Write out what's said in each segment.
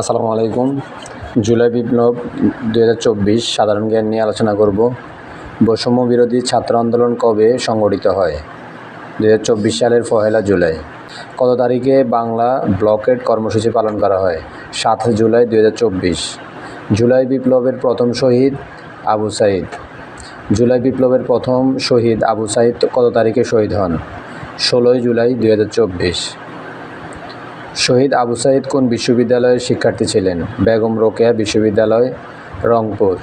আসসালামু আলাইকুম। জুলাই বিপ্লব দু হাজার চব্বিশ সাধারণ জ্ঞান নিয়ে আলোচনা করব। বৈষম্য বিরোধী ছাত্র আন্দোলন কবে সংগঠিত হয়? দু হাজার চব্বিশ সালের পহেলা জুলাই। কত তারিখে বাংলা ব্লকেট কর্মসূচি পালন করা হয়? সাত জুলাই দু হাজার চব্বিশ। জুলাই বিপ্লবের প্রথম শহীদ আবু সাইদ। জুলাই বিপ্লবের প্রথম শহীদ আবু সাইদ কত তারিখে শহীদ হন? ষোলোই জুলাই দু হাজার চব্বিশ। শহীদ আবু সাইদ কোন বিশ্ববিদ্যালয়ের শিক্ষার্থী ছিলেন? বেগম রোকেয়া বিশ্ববিদ্যালয়, রংপুর।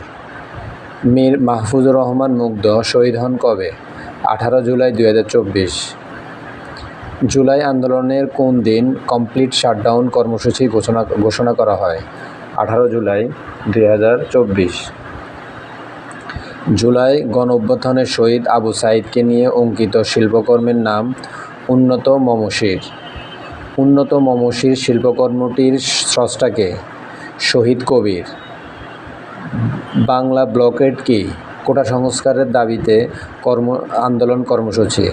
মীর মাহফুজুর রহমান মুগ্ধ, শহীদ হন কবে? আঠারো জুলাই দুই হাজার চব্বিশ। জুলাই আন্দোলনের কোন দিন কমপ্লিট শাটডাউন কর্মসূচি ঘোষণা ঘোষণা করা হয়? আঠারো জুলাই দুই হাজার চব্বিশ। জুলাই গণ অভ্যুত্থানের শহীদ আবু সাইদকে নিয়ে অঙ্কিত শিল্পকর্মের নাম উন্নত মমশির। উন্নত মমসির শিল্পকর্মটির স্রষ্টাকে? শহীদ কবির। বাংলা ব্লকেট কি? কোটা সংস্কারের দাবিতে কর্ম, আন্দোলন কর্মসূচি।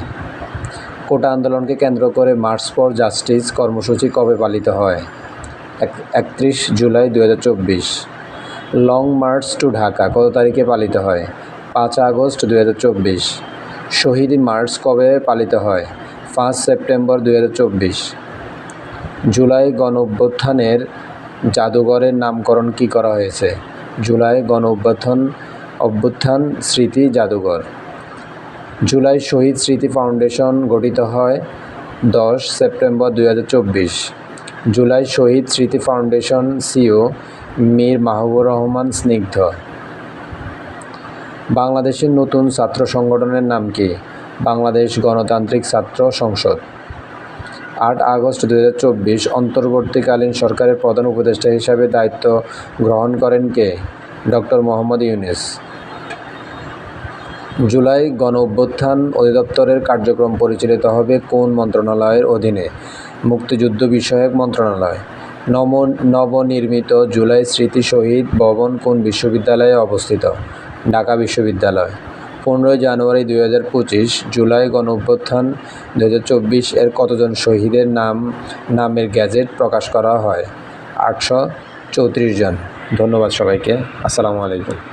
কোটা আন্দোলনকে কেন্দ্র করে মার্চ ফর জাস্টিস কর্মসূচি কবে পালিত হয়? একত্রিশ জুলাই দু হাজার চব্বিশ। লং মার্চ টু ঢাকা, কত তারিখে পালিত হয়? পাঁচ আগস্ট দু হাজার চব্বিশ। শহীদ মার্চ কবে পালিত হয়? পাঁচ সেপ্টেম্বর দু হাজার চব্বিশ। জুলাই গণ অভ্যুত্থানের জাদুঘরের নামকরণ কী করা হয়েছে? জুলাই গণ অভ্যুত্থান অভ্যুত্থান স্মৃতি জাদুঘর। জুলাই শহীদ স্মৃতি ফাউন্ডেশন গঠিত হয় দশ সেপ্টেম্বর দুই হাজার চব্বিশ। July Shaheed Smriti Foundation CEO Mir Mahbubur Rahman Snigdha. বাংলাদেশের নতুন ছাত্র সংগঠনের নাম কি? বাংলাদেশ গণতান্ত্রিক ছাত্র সংসদ। আট আগস্ট দু হাজার চব্বিশ অন্তর্বর্তীকালীন সরকারের প্রধান উপদেষ্টা হিসাবে দায়িত্ব গ্রহণ করেন কে? ডক্টর মোহাম্মদ ইউনুস। জুলাই গণ অভ্যুত্থান অধিদপ্তরের কার্যক্রম পরিচালিত হবে কোন মন্ত্রণালয়ের অধীনে? মুক্তিযুদ্ধ বিষয়ক মন্ত্রণালয়। নব নবনির্মিত জুলাই স্মৃতি শহীদ ভবন কোন বিশ্ববিদ্যালয়ে অবস্থিত? ঢাকা বিশ্ববিদ্যালয়। পনেরোই জানুয়ারি দুই হাজার পঁচিশ, জুলাই গণ অভ্যুত্থান দু হাজার চব্বিশ এর কতজন শহীদের নাম, নামের গ্যাজেট প্রকাশ করা হয়? আটশো চৌত্রিশ জন। ধন্যবাদ সবাইকে। আসসালামু আলাইকুম।